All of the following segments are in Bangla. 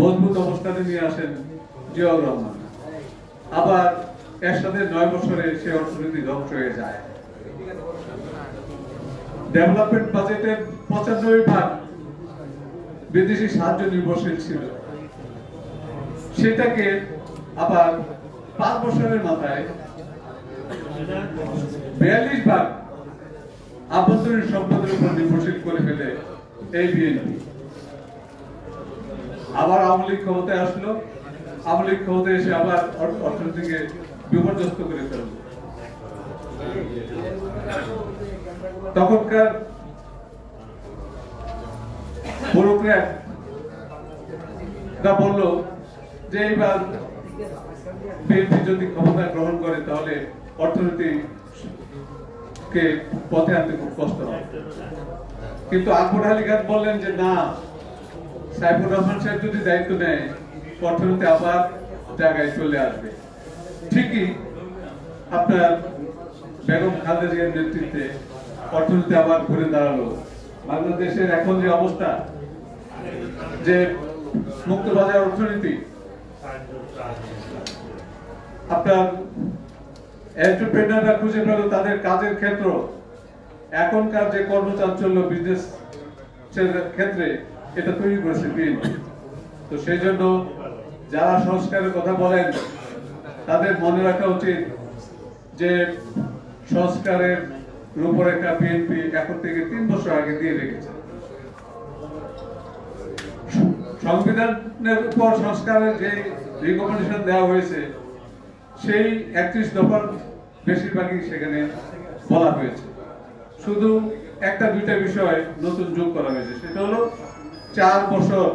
মজবুত অবস্থানে নিয়ে আসেন জিয়াউর রহমান। আবার একসাথে নয় বছরে সে অর্থনীতি ধ্বংস হয়ে যায়। ডেভেলপমেন্ট বাজেটের পঁচানব্বই ভাগ বিদেশি সাহায্য নির্ভরশীল ছিল। সেটাকে আবার পাঁচ বছরের মাথায় বিয়াল্লিশ ভাগ আভ্যন্তরীণ সম্পদের উপর নির্ভরশীল করে ফেলে এই বিএনপি। আবার আওয়ামী লীগ ক্ষমতায় আসলো। আওয়ামী লীগ ক্ষমতায় এসে আবার অর্থনীতিকে বিপর্যস্ত করে ফেলল। তখনকার বলল যে এইবার বিএনপি যদি ক্ষমতা গ্রহণ করে, তাহলে অর্থনীতি কে পথে আনতে খুব কষ্ট হবে। কিন্তু আকবর আলী খান বললেন যে না সাইফুর রহমান সাহেব যদি দায়িত্ব নেয় অর্থনীতি আবার জায়গায় চলে আসবে। ঠিকই আপনার বেগম খালেদা জিয়ার নেতৃত্বে অর্থনীতি আবার ঘুরে দাঁড়াল। বাংলাদেশের এখন যে অবস্থা, যে মুক্ত বাজার অর্থনীতি, আপনার এন্টারপ্রেনাররা খুঁজে পেল তাদের কাজের ক্ষেত্র। এখনকার যে কর্মচাঞ্চল্য বিজনেস ক্ষেত্রে এটা তৈরি করেছে বিএনপি তো সেই জন্য যারা সংস্কারের কথা বলেন, তাদের মনে রাখা উচিত যে সংস্কারের রূপরেখা বিএনপি এখন থেকে তিন বছর আগে দিয়ে রেখেছে। সংবিধানের উপর সংস্কারের যে রিকমেন্ডেশন দেওয়া হয়েছে, সেই একত্রিশ দফার বেশিরভাগই সেখানে বলা হয়েছে। শুধু একটা দুইটা বিষয় নতুন যোগ করা হয়েছে, সেটা হলো চার বছর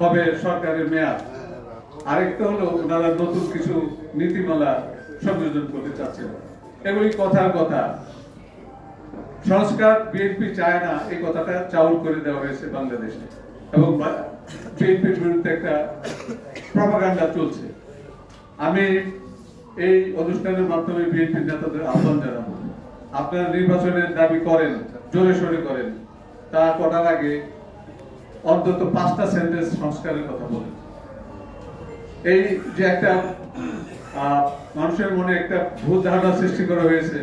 হবে সরকারের মেয়াদ। আরেকটা হলো ওনারা নতুন কিছু নীতিমালা সংযোজন করতে চাচ্ছেন। এগুলি কথার কথা। সংস্কার বিএনপি চায় না, এই কথাটা চাউল করে দেওয়া হয়েছে বাংলাদেশে। এবং বিএনপির বিরুদ্ধে একটা প্রপাগান্ডা চলছে। আমি এই অনুষ্ঠানের মাধ্যমে বিএনপি নেতাদের আহ্বান জানাব। আপনারা নির্বাচনের দাবি করেন, জোরে সোরে করেন। তা করার আগে অন্তত পাঁচটা সেন্টেন্স সংস্কারের কথা এই যে একটা মানুষের মনে একটা ভুল ধারণা সৃষ্টি করা হয়েছে,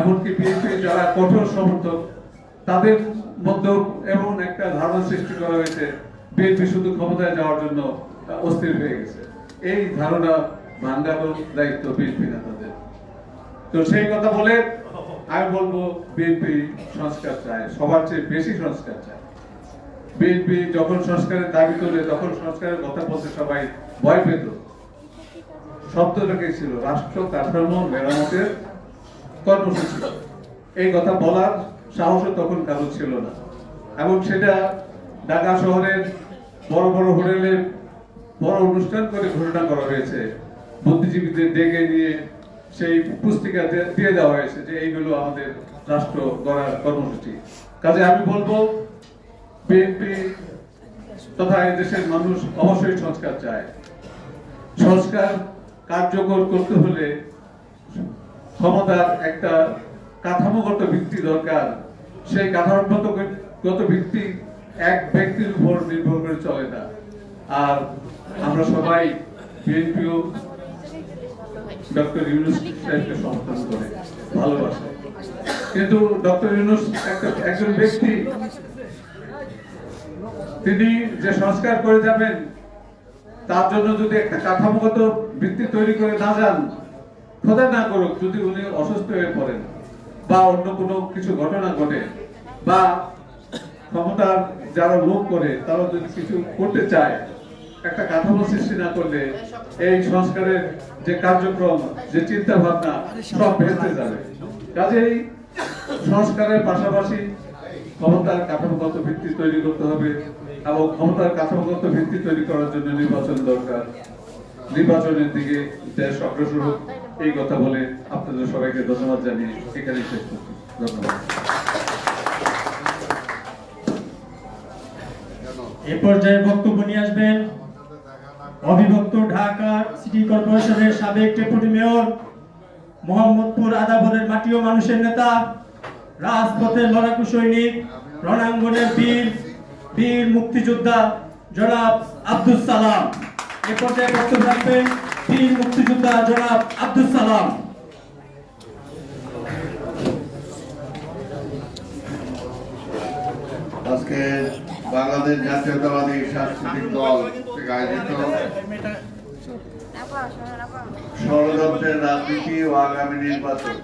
এমনকি বিএনপি যারা কঠোর সমর্থক, তাদের মধ্যেও এমন একটা ধারণা সৃষ্টি করা হয়েছে, বিএনপি শুধু ক্ষমতায় যাওয়ার জন্য অস্থির হয়ে গেছে। এই ধারণা ভাঙ্গানোর দায়িত্ব বিএনপি নেতাদের। তো সেই কথা বলে আমি বলব, বিএনপি সংস্কার চায়, সবার চেয়ে বেশি সংস্কার চায়। বিএনপি যখন সংস্কারের দাবি তোলে, তখন সংস্কারের কথা বলতে সবাই ভয় পেত। শব্দটাকে ছিল রাষ্ট্র, কাঠামো, মেরামতের কর্মসূচি। এই কথা বলার সাহসও তখন কারও ছিল না। এবং সেটা ঢাকা শহরের বড় বড় হোটেলে বড় অনুষ্ঠান করে ঘোষণা করা হয়েছে। বুদ্ধিজীবীদের ডেকে নিয়ে সেই পুস্তিকা দিয়ে দেওয়া হয়েছে যে এইগুলো আমাদের রাষ্ট্র গড়ার কর্মসূচি। কাজে আমি বলব বিএনপি তথা এই দেশের মানুষ অবশ্যই সংস্কার চায়। সংস্কার কার্যকর করতে হলে ক্ষমতার একটা কাঠামোগত ভিত্তি দরকার। সেই কাঠামোগত ভিত্তি এক ব্যক্তির উপর নির্ভর করে চলে না। আর আমরা সবাই বিএনপিও ডক্টর ইউনুস সাহেবকে সমর্থন করে ভালোবাসে। কিন্তু ডক্টর ইউনুস একটা একজন ব্যক্তি তিনি যে সংস্কার করে যাবেন তার জন্য যদি একটা কাঠামোগত ভিত্তি তৈরি করে না যান খোদা না করুক যদি উনি অসুস্থ হয়ে পড়েন বা অন্য কোনো কিছু ঘটনা ঘটে বা ক্ষমতার যারা লোক করে তারা যদি কিছু করতে চায় একটা কাঠামো সৃষ্টি না করলে এই সংস্কারের যে কার্যক্রম, যে চিন্তা ভাবনা সব ভেস্তে যাবে। কাজেই সংস্কারের পাশাপাশি ক্ষমতার কাঠামোগত ভিত্তি তৈরি করতে হবে এবং ক্ষমতার কাঠামোগত ভিত্তি তৈরি করার জন্য নির্বাচন দরকার। নির্বাচনের দিকে দেশ অগ্রসর হোক, এই কথা বলে আপনাদের সবাইকে ধন্যবাদ জানিয়ে এখানে শেষ করছি। ধন্যবাদ। এ পর্যায়ে বক্তব্য নিয়ে আসবেন অবিভক্ত ঢাকা সিটি কর্পোরেশনের সাবেক ডেপুটি মেয়র মোহাম্মদপুর আদাবরের মাটি ও মানুষের নেতা, রাজপথের লড়াকু সৈনিক, রণাঙ্গনের বীর বীর মুক্তিযোদ্ধা জনাব আব্দুল সালাম। এ পর্যায়ে বক্তব্য রাখবেন বীর মুক্তিযোদ্ধা জনাব আব্দুল সালাম। আজকে বাংলাদেশ জাতীয়তাবাদী সাংস্কৃতিক দল আয়োজিত ষড়যন্ত্রের রাজনীতি ও আগামী নির্বাচন।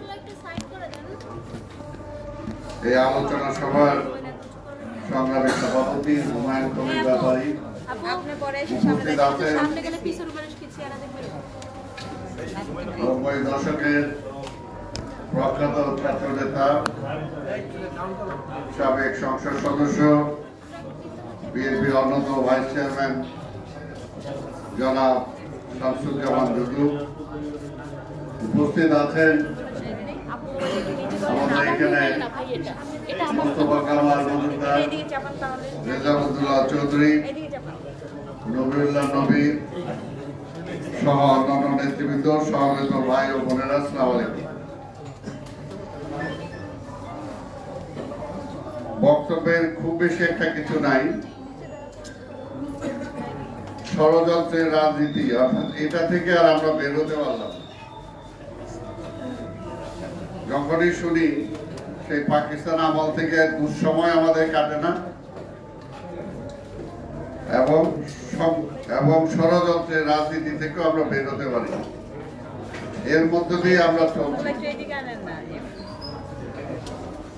এই আলোচনা সভার সংগ্রামী সভাপতি হুমায়ুন কবির ব্যাপারী। নব্বই দশকের প্রখ্যাত ছাত্র নেতা সাবেক সংসদ সদস্য, বিএনপির অন্যতম ভাইস চেয়ারম্যান জনাব শামসুজ্জামান দুদু উপস্থিত আছেন। ও বোনেরা বক্তব্যের খুব বেশি একটা কিছু নাই। ষড়যন্ত্রের রাজনীতি অর্থাৎ এটা থেকে আর আমরা বের হতে পারলাম যখনই শুনি সেই পাকিস্তান আমল থেকে দুঃসময় আমাদের কাটে না এবং সব- এবং ষড়যন্ত্রের রাজনীতি থেকেও আমরা বের হতে পারি এর মধ্য দিয়ে আমরা চলছি।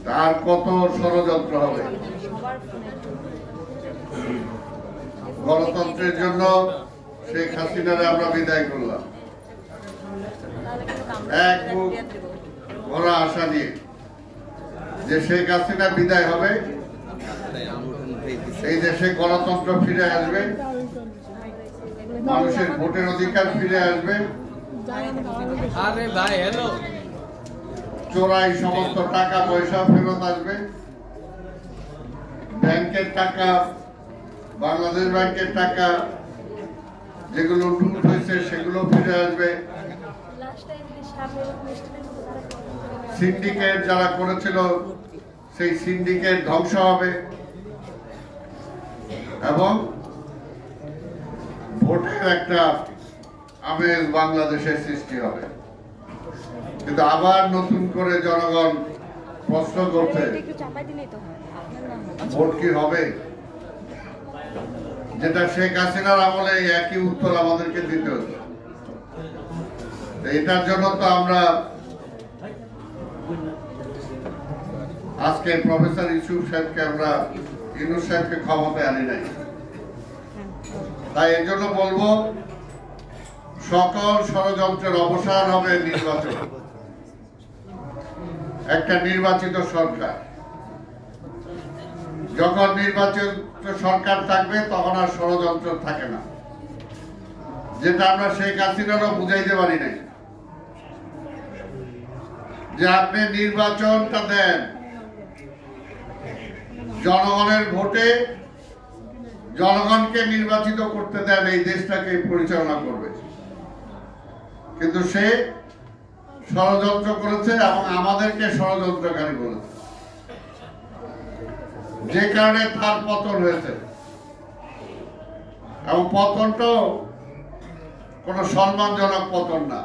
তার কত ষড়যন্ত্র হবে? গণতন্ত্রের জন্য শেখ হাসিনারে আমরা বিদায় করলাম। এক দেব ভরা আশা নিয়ে যে শেখ হাসিনা বিদায় হবে এই দেশে গণতন্ত্র ফিরে আসবে মানুষের ভোটের অধিকার ফিরে আসবে। চোরাই সমস্ত টাকা পয়সা ফেরত আসবে। ব্যাংকের টাকা বাংলাদেশ ব্যাংকের টাকা যেগুলো লুট হয়েছে সেগুলো ফিরে আসবে। সিন্ডিকেট যারা করেছিল সেই সিন্ডিকেট ধ্বংস হবে। এবং ভোটের একটা আমেজ বাংলাদেশের সৃষ্টি হবে। কিন্তু আবার নতুন করে জনগণ প্রশ্ন করছে ভোট কি হবে? যেটা শেখ হাসিনার আমলে একই উত্তর আমাদেরকে দিতে হতো এটার জন্য তো আমরা আজকে প্রফেসর ইউসুফ সাহেবকে আমরা, ইউনুস সাহেবকে ক্ষমতায় আনি নাই। তাই এর জন্য বলব, সকল ষড়যন্ত্রের অবসান হবে নির্বাচন। একটা নির্বাচিত সরকার। যখন নির্বাচিত সরকার থাকবে, তখন আর ষড়যন্ত্র থাকে না। যেটা আমরা শেখ হাসিনারও বুঝাইতে পারি নাই। যে আপনি নির্বাচনটা দেন, জনগণের ভোটে জনগণকে নির্বাচিত করতে দেন, এই দেশটাকে পরিচালনা করবে। কিন্তু সে ষড়যন্ত্র করেছে এবং আমাদেরকে ষড়যন্ত্রকারী বলেছে। যে কারণে তার পতন হয়েছে। এবং পতনটাও কোনো সম্মানজনক পতন না,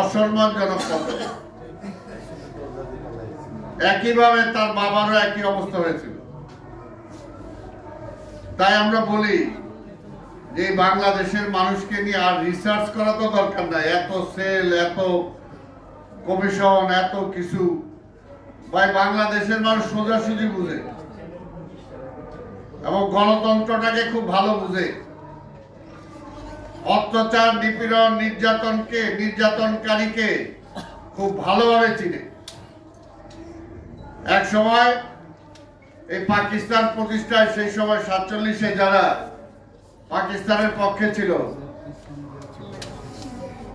অসম্মানজনক পতন। একইভাবে তার বাবারও একই অবস্থা হয়েছিল। তাই আমরা বলি যে বাংলাদেশের মানুষকে নিয়ে আর রিসার্চ করা তো দরকার নাই। এত সেল এত কমিশন এত কিছু ভাই, বাংলাদেশের মানুষ সোজাসুজি বুঝে। এবং গণতন্ত্রটাকে খুব ভালো বুঝে। অত্যাচার, নিপীড়ন, নির্যাতনকে, নির্যাতনকারীকে খুব ভালোভাবে চিনে। এক সময় এই পাকিস্তান প্রতিষ্ঠায়, সেই সময় সাতচল্লিশে যারা পাকিস্তানের পক্ষে ছিল,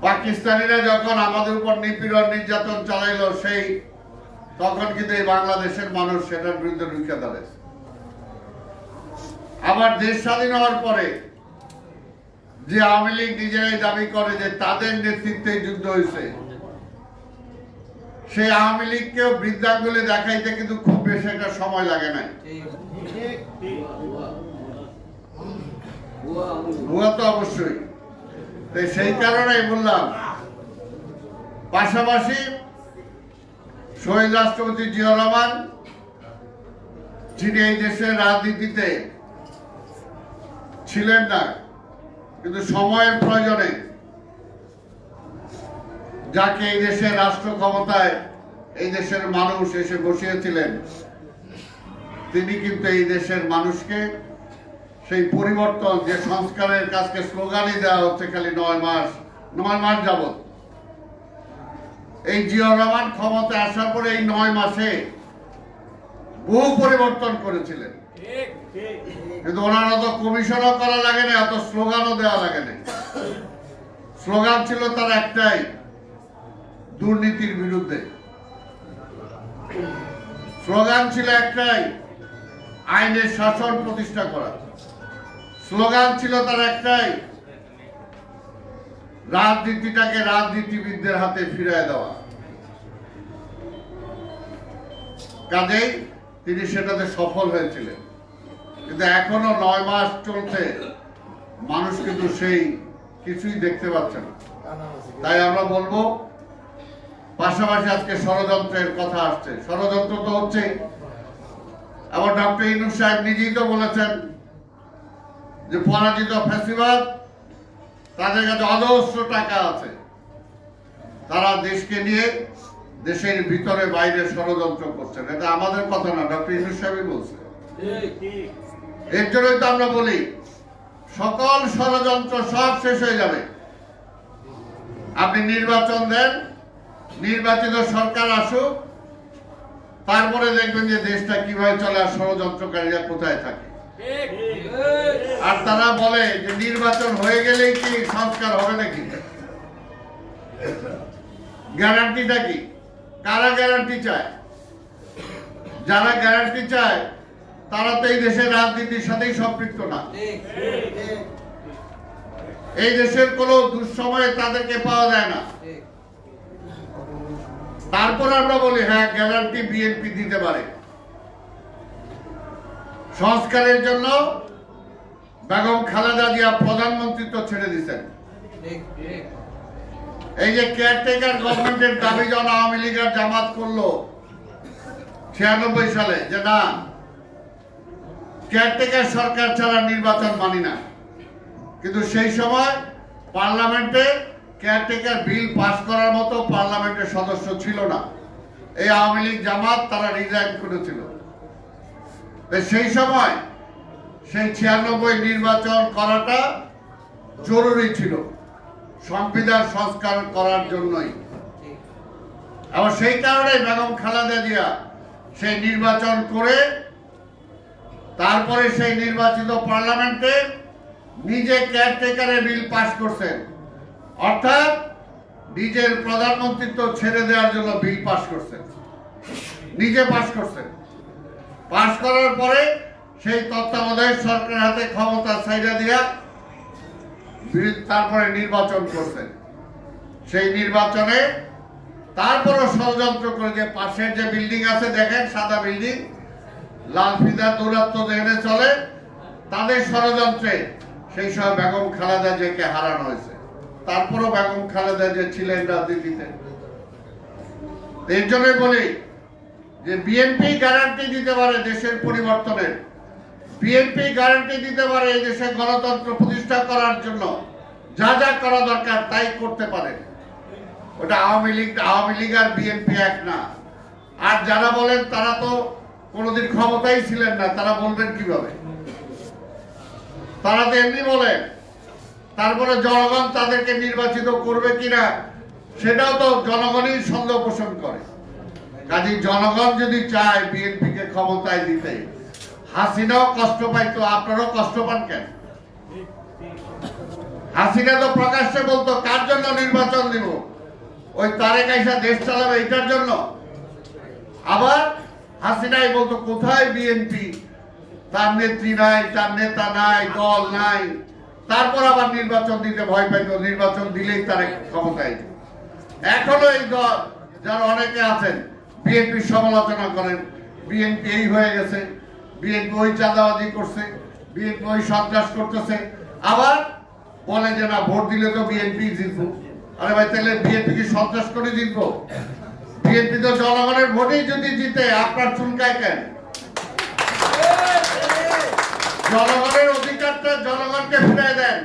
পাকিস্তানিরা যখন আমাদের উপর নিপীড়ন, নির্যাতন চালাইলো, সেই তখন কিন্তু এই বাংলাদেশের মানুষ সেটার বিরুদ্ধে রুখে দাঁড়াইছে। আবার দেশ স্বাধীন হওয়ার পরে যে আওয়ামী লীগ নিজেরাই দাবি করে যে তাদের নেতৃত্বে যুদ্ধ হয়েছে, সেই আওয়ামী লীগকেও বৃদ্ধাঙ্গুলে দেখাইতে কিন্তু খুব বেশি একটা সময় লাগে নাই। ভুয়া তো অবশ্যই। সেই কারণেই বললাম, পাশাপাশি শহীদ রাষ্ট্রপতি জিয়া রহমান, যিনি এই দেশের রাজনীতিতে ছিলেন না, কিন্তু সময়ের প্রয়োজনে যাকে এই দেশের রাষ্ট্র ক্ষমতায় এই দেশের মানুষ এসে বসিয়েছিলেন, তিনি কিন্তু এই দেশের মানুষকে সেই পরিবর্তন, যে সংস্কারের কাজকে স্লোগানই দেওয়া হচ্ছে খালি নয় মাস নয় মাস যাবত এই জিয়া রহমান ক্ষমতায় আসার পরে এই নয় মাসে বহু পরিবর্তন করেছিলেন। কিন্তু ওনার অত কমিশনও করা লাগে না অত স্লোগানও দেওয়া লাগে না স্লোগান ছিল তার একটাই দুর্নীতির বিরুদ্ধে। স্লোগান ছিল একটাই আইনের শাসন প্রতিষ্ঠা করা। স্লোগান ছিল তার একটাই রাজনীতিটাকে রাজনীতিবিদদের হাতে ফিরিয়ে দেওয়া। কাজেই তিনি সেটাতে সফল হয়েছিলেন। কিন্তু এখনও নয় মাস চলছে। মানুষ কিন্তু সেই কিছুই দেখতে পাচ্ছে না। তাই আমরা বলব, পাশাপাশি আজকে ষড়যন্ত্রের কথা আসছে। ষড়যন্ত্র তো হচ্ছে। আবার ডক্টর ইনু সাহেব নিজেই তো বলেছেন যে পরাজিত ফেস্টিভাল তাদের কাছে অজস্র টাকা আছে। তারা দেশকে নিয়ে দেশের ভিতরে বাইরে ষড়যন্ত্র করছেন। এটা আমাদের কথা না, ডক্টর ইনুস সাহেবই বলছে। এর জন্যই তো আমরা বলি, সকল ষড়যন্ত্র সব শেষ হয়ে যাবে। আপনি নির্বাচন দেন, নির্বাচিত সরকার আসুক, তারপরে দেখবেন যে দেশটা কীভাবে চলে আর ষড়যন্ত্রকারীরা কোথায় থাকে। আর তারা বলে যে নির্বাচন হয়ে গেলেই কি সংস্কার হবে নাকি? গ্যারান্টিটা কি? কারা গ্যারান্টি চায়? যারা গ্যারান্টি চায়, তারা তো এই দেশের রাজনীতির সাথেই সম্পৃক্ত না। এই দেশের কোনো দুঃসময়ে তাদেরকে পাওয়া যায় না। তারপর আমরা বলি হ্যাঁ গ্যারান্টি বিএনপি দিতে পারে। সংস্কারের জন্য বেগম খালেদা জিয়া প্রধানমন্ত্রিত্ব ছেড়ে দিচ্ছেন এই যে কেয়ারটেকার গভর্নমেন্টের দাবি যখন আওয়ামী লীগের জামাত করল ছিয়ানব্বই সালে, যে না কেয়ারটেকার সরকার ছাড়া নির্বাচন মানি না। কিন্তু সেই সময় পার্লামেন্টে কেয়ারটেকার বিল পাস করার মতো পার্লামেন্টের সদস্য ছিল না। এই আওয়ামী লীগ জামাত তারা রিজাইন করেছিল। সেই সময় সেই ছিয়ানব্বই নির্বাচন করাটা জরুরি ছিল। সংবিধান সংস্কার করার জন্যই। আবার সেই কারণে বেগম খালেদা জিয়া সেই নির্বাচন করে তারপরে সেই নির্বাচিত পার্লামেন্টে নিজে কেয়ারটেকারের বিল পাস করছেন। অর্থাৎ নিজের প্রধানমন্ত্রিত্ব ছেড়ে দেওয়ার জন্য বিল পাস করছেন। নিজে পাস করছেন। পাস করার পরে সেই তত্ত্বাবধায়ক সরকারের হাতে ক্ষমতা ছাইড়া দিয়া তারপরে নির্বাচন করছেন সেই নির্বাচনে তারপরও ষড়যন্ত্র করে যে পাশের যে বিল্ডিং আছে, দেখেন সাদা বিল্ডিং, লাল ফিদার দৌরাত্ম যেখানে চলে, তাদের ষড়যন্ত্রে সেই সব বেগম খালেদা জিয়াকে হারানো হয়েছে। তারপরও বেগম খালেদা যে ছিলেন রাজনীতিতে। এর জন্য বলি যে বিএনপি গ্যারান্টি দিতে পারে দেশের পরিবর্তনের বিএনপি গ্যারান্টি দিতে পারে এই দেশে গণতন্ত্র প্রতিষ্ঠা করার জন্য। যা যা করা দরকার তাই করতে পারে। ওটা আওয়ামী লীগ আওয়ামী লীগ আর বিএনপি এক না। আর যারা বলেন তারা তো কোনোদিন ক্ষমতাই ছিলেন না, তারা বলবেন কীভাবে? তারা তো এমনি বলেন, তারপরে জনগণ তাদেরকে নির্বাচিত করবে কিনা, সেটাও তো জনগণই সন্দেহ পোষণ করে। কাজে জনগণ যদি চায় বিএনপি কে ক্ষমতায় দিতে, হাসিনাও কষ্ট পাইতো আপনারাও কষ্ট পান কেন? হাসিনা তো প্রকাশ্যে বলতো, কার জন্য নির্বাচন দিব? ওই তারেক আইসা দেশ চালাবে এটার জন্য। আবার হাসিনাই বলতো, কোথায় বিএনপি? তার নেত্রী নাই, তার নেতা নাই, দল নাই। তারপর আবার নির্বাচন দিতে ভয় পাইতো, নির্বাচন দিলেই তার ক্ষমতায়। এখনও এই দল, যারা অনেকে আছেন বিএনপি সমালোচনা করেন। বিএনপি এই হয়ে গেছে, বিএনপি ওই চাঁদাবাজি করছে, বিএনপি ওই সন্ত্রাস করতেছে। আবার বলে যে, না, ভোট দিলে তো বিএনপি জিতবো। আরে ভাই, তাহলে বিএনপি কি সন্ত্রাস করে জিতবো? বিএনপি তো জনগণের ভোটেই যদি জিতে, আপনার চুলকায় কেন? জনগণের অধিকারটা জনগণকে ফিরাই দেন।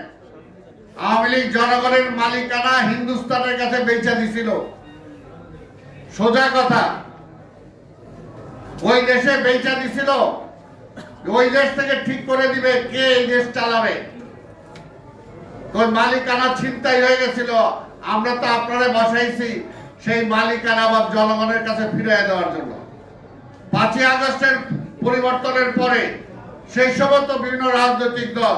আওয়ামী লীগ জনগণের মালিকানা হিন্দুস্তানের কাছে বেচা দিছিল। সোজা কথা ওই দেশে বেচা দিছিল। ওই দেশ থেকে ঠিক করে দিবে কে এই দেশ চালাবে। মালিকানা ছিনতাই হয়ে গেছিল। আমরা তো আপনারা বসাইছি সেই মালিকানা আবার জনগণের কাছে ফিরিয়ে দেওয়ার জন্য। পাঁচই আগস্টের পরিবর্তনের পরে সেই সমস্ত বিভিন্ন রাজনৈতিক দল,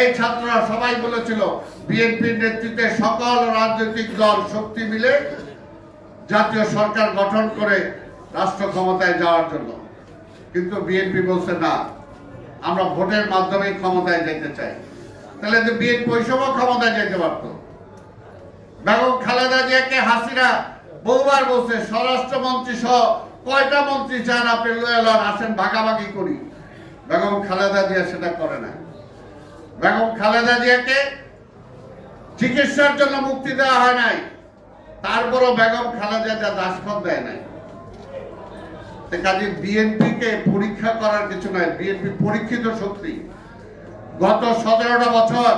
এই ছাত্ররা সবাই বলেছিল, বিএনপির নেতৃত্বে সকল রাজনৈতিক দল শক্তি মিলে জাতীয় সরকার গঠন করে রাষ্ট্র ক্ষমতায় যাওয়ার জন্য। কিন্তু বিএনপি বলছে, না, আমরা ভোটের মাধ্যমে ক্ষমতায় যেতে চাই। তাহলে তো বিএনপি ওই সময় ক্ষমতায় যেতে পারত। বেগম খালেদা জিয়াকে হাসিনা বহুবার বলছে, স্বরাষ্ট্রমন্ত্রী সহ কয়টা মন্ত্রী চান আপনি লয়ে লন, আসেন ভাগাভাগি করি। বেগম খালেদা জিয়া সেটা করে না বেগম খালেদা জিয়াকে চিকিৎসার জন্য মুক্তি দেওয়া হয় নাই। তারপরও বেগম খালেদা জিয়া দাসখত দেয় নাই। কাজে বিএনপি কে পরীক্ষা করার কিছু নয়, বিএনপি পরীক্ষিত শক্তি। গত সতেরোটা বছর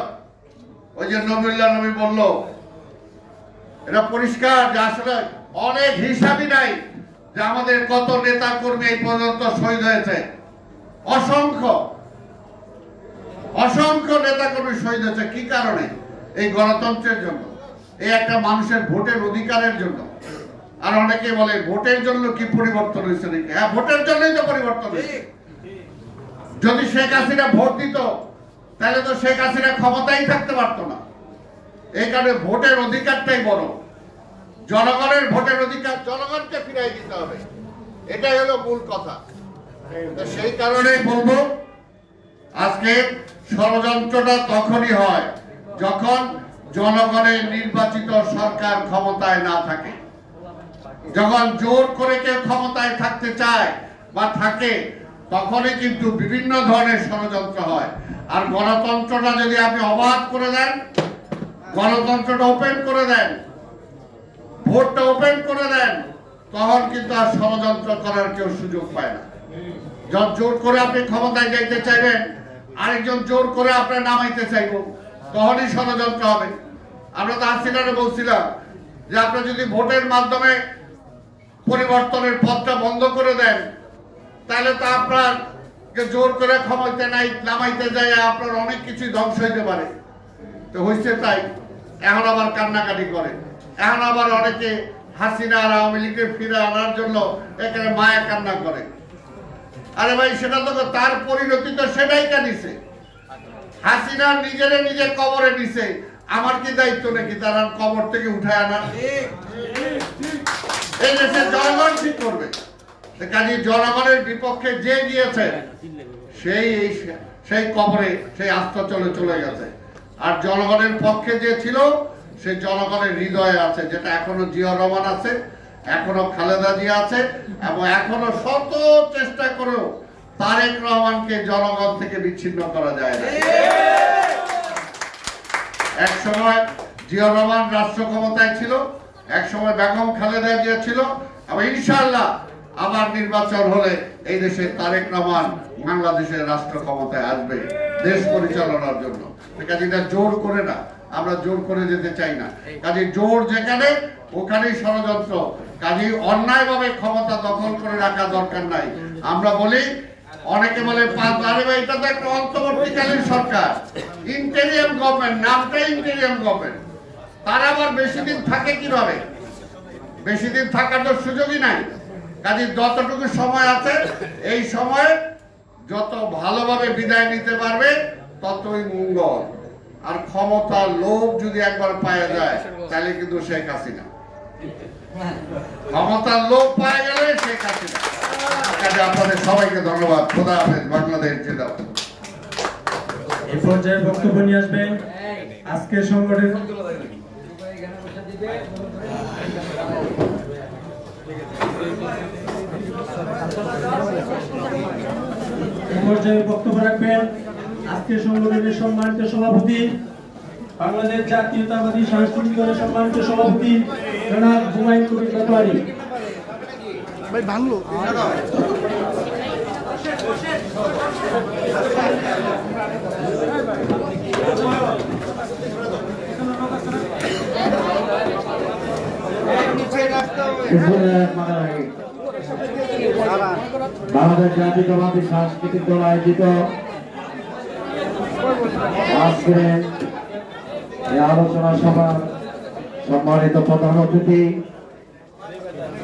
ওই যে নবীল্লা নবী বলল, এটা পরিষ্কার যে আসলে অনেক হিসাবই নাই যে আমাদের কত নেতা কর্মী এই পর্যন্ত শহীদ হয়েছে। অসংখ্য অসংখ্য নেতা কর্মী শহীদ হয়েছে। কি কারণে? এই গণতন্ত্রের জন্য, এই একটা মানুষের ভোটের অধিকারের জন্য। আর অনেকে বলে ভোটের জন্য কি পরিবর্তন হয়েছে নাকি হ্যাঁ ভোটের জন্যই তো পরিবর্তন হয়েছে। যদি শেখ হাসিনা ভোট দিত তাহলে তো শেখ হাসিনা ক্ষমতাই থাকতে পারতো না। এই কারণে ভোটের অধিকারটাই বড়। জনগণের ভোটের অধিকার জনগণকে ফিরাই দিতে হবে। এটাই হলো মূল কথা। সেই কারণেই বলব আজকে ষড়যন্ত্রটা তখনই হয় যখন জনগণের নির্বাচিত সরকার ক্ষমতায় না থাকে। যখন জোর করে কেউ ক্ষমতায় থাকতে চায় বা থাকে, তখনই কিন্তু বিভিন্ন ধরনের ষড়যন্ত্র হয়। আর গণতন্ত্রটা যদি আপনি অবাধ করে দেন, গণতন্ত্রটা ওপেন করে দেন, ভোটটা ওপেন করে দেন, তখন কিন্তু আর ষড়যন্ত্র করার কেউ সুযোগ পায় না। যখন জোর করে আপনি ক্ষমতায় যাইতে চাইবেন, আরেকজন জোর করে আপনার নামাইতে চাইব, তখনই ষড়যন্ত্র হবে। আমরা তো আসিলারে বলছিলাম যে আপনি যদি ভোটের মাধ্যমে পরিবর্তনের পথটা বন্ধ করে দেন। তাহলে তো আপনার জোর করে ক্ষমতা নাই, নামাইতে যায়, আপনার অনেক কিছু ধ্বংস হইতে পারে। তো হয়েছে তাই। এখন আবার কান্নাকাটি করে। এখন আবার অনেকে হাসিনা আর আওয়ামী লীগকে ফিরে আনার জন্য এখানে মায়া কান্না করে। আরে ভাই, সেটা তো তার পরিণতি তো সেটাই কানিছে হাসিনা নিজেরে নিজে কবরে নিছে। আমার কি দায়িত্ব নাকি তারা কবর থেকে উঠায় আনা? এই দেশের জনগণ ঠিক করবে? কাজে জনগণের বিপক্ষে যে গিয়েছে, সেই সেই কবরে সেই আস্থা চলে চলে গেছে। আর জনগণের পক্ষে যে ছিল সে জনগণের হৃদয়ে আছে, যেটা এখনও জিয়া রহমান আছে, এখনও খালেদা জিয়া আছে, এবং এখনও শত চেষ্টা করেও তারেক রহমানকে জনগণ থেকে বিচ্ছিন্ন করা যায় না। এক সময় জিয়া রহমান রাষ্ট্র ক্ষমতায় ছিল এক সময় বেগম খালেদা জিয়া ছিল, আবার ইনশাআল্লাহ আবার নির্বাচন হলে এই দেশে তারেক রহমান বাংলাদেশের রাষ্ট্র ক্ষমতায় আসবে দেশ পরিচালনার জন্য। কাজে এটা জোর করে না, আমরা জোর করে যেতে চাই না। কাজে জোর যেখানে, ওখানেই ষড়যন্ত্র। কাজে অন্যায়ভাবে ক্ষমতা দখল করে রাখা দরকার নাই। আমরা বলি, অনেকে বলে আরে ভাই, এটা তো একটা অন্তর্বর্তীকালীন সরকার। ইন্টেরিয়াম গভর্নমেন্ট নামটা ইন্টেরিয়াম গভর্নমেন্ট তারা আবার বেশি দিন থাকে কীভাবে? বেশি দিন থাকার তো সুযোগই নাই। কাজে যতটুকু সময় আছে, এই সময় যত ভালোভাবে বিদায় নিতে পারবে, ততই মঙ্গল। আর ক্ষমতার লোভ যদি একবার পাওয়া যায়, তাহলে কিন্তু শেখ হাসিনা। ক্ষমতার লোভ পাওয়া গেলে শেখ হাসিনা। কাজে আপনাদের সবাইকে ধন্যবাদ। খোদা হাফেজ। বাংলাদেশ জেদাও এই পর্যায়ে বক্তব্য নিয়ে আসবেন আজকের সংগঠন পর্যায়ে বক্তব্য রাখবেন আজকে সংগঠনের সম্মানিত সভাপতি বাংলাদেশ জাতীয়তাবাদী সাংস্কৃতিক দলের সম্মানিত সভাপতি জনাব হুমায়ুন কবির পাটোয়ারি। বাংলাদেশ জাতীয়তাবাদী সাংস্কৃতিক দল আয়োজিত। আজকে আলোচনা সভার সম্মানিত প্রধান অতিথি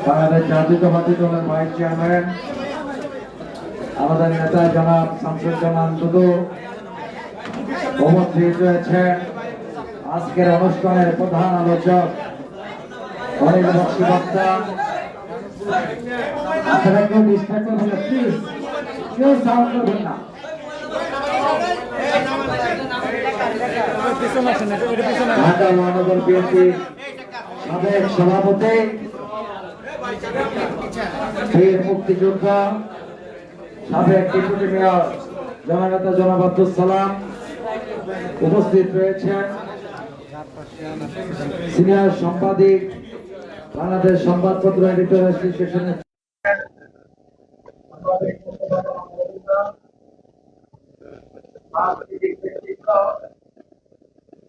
বাংলাদেশ জাতীয়তাবাদী দলের ভাইস চেয়ারম্যান, আমাদের নেতা জনাব শামসুজ্জামান দুদু উপস্থিত রয়েছেন। আজকের অনুষ্ঠানের প্রধান আলোচক অনেক বক্তৃতা আপনারা কেউ ডিস্টার্ব প্লিজ কেউ সাউন্ড করবেন না। সাবেক মুক্তিযোদ্ধা, সাবেক সালাম উপস্থিত রয়েছেন। সিনিয়র বাংলাদেশ সংবাদপত্র এডিটর অ্যাসোসিয়েশনের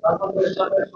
বাংলাদেশ সরকারের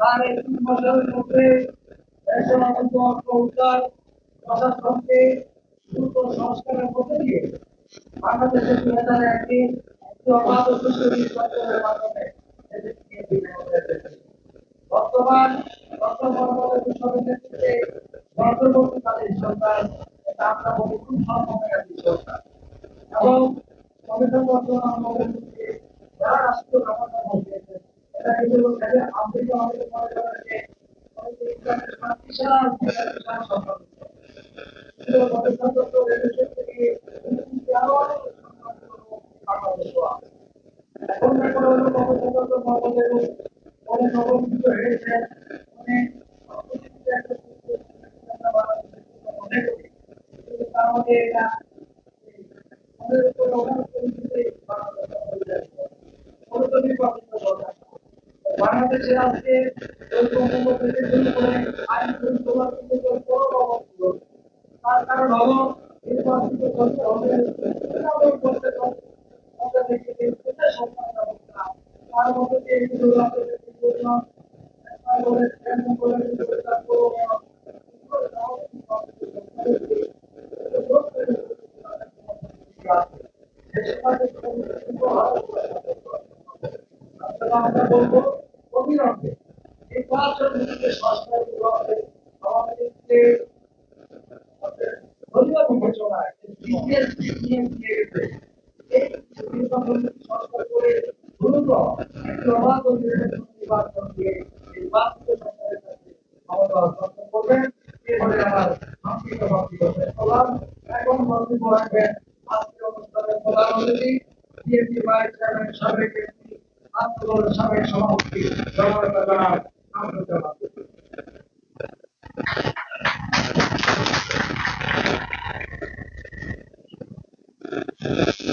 তার এই তিন বছরের মধ্যে দেশের অবৈধ অর্থ প্রশাসনকে দ্রুত সংস্কারের মধ্যে দিয়ে বাংলাদেশের দুই হাজার একটি অবাধ সুষ্ঠু নির্বাচনের মাধ্যমে। বর্তমান বর্তমানের বিষয়ের ক্ষেত্রে অন্তর্বর্তীকালীন সরকার আমরা বলি খুব সমকালীন সরকার। এবং বর্তমান আমাদের মধ্যে যারা রাষ্ট্রীয় ক্ষমতা বসিয়েছে এটা কিন্তু তাদের আন্তরিক আমাদের মনে করেন যে আমাদের ইন্টারন্যাশনাল বিশাল বিশাল বিশাল সরকার এখন এখন হলো কত মহলের অনেক অবস্থিত হয়েছে অনেক আমাদের এটা আমাদের উপর অনেক পরিস্থিতি বাংলাদেশে আজকে ওই সম্পর্ক থেকে শুরু করে অবস্থিত তার কারণ হলো যে সেটা ব্যবস্থা মধ্যে বলব অবিলম্বে এই পাঁচ জনকে সরকার হবে আমাদের যে দলীয় বিবেচনায় বিশেষ নিয়ম দিয়ে গেছে এই নির্বাচন সংস্কার সাবেক সভাপতি জননেতা জনাব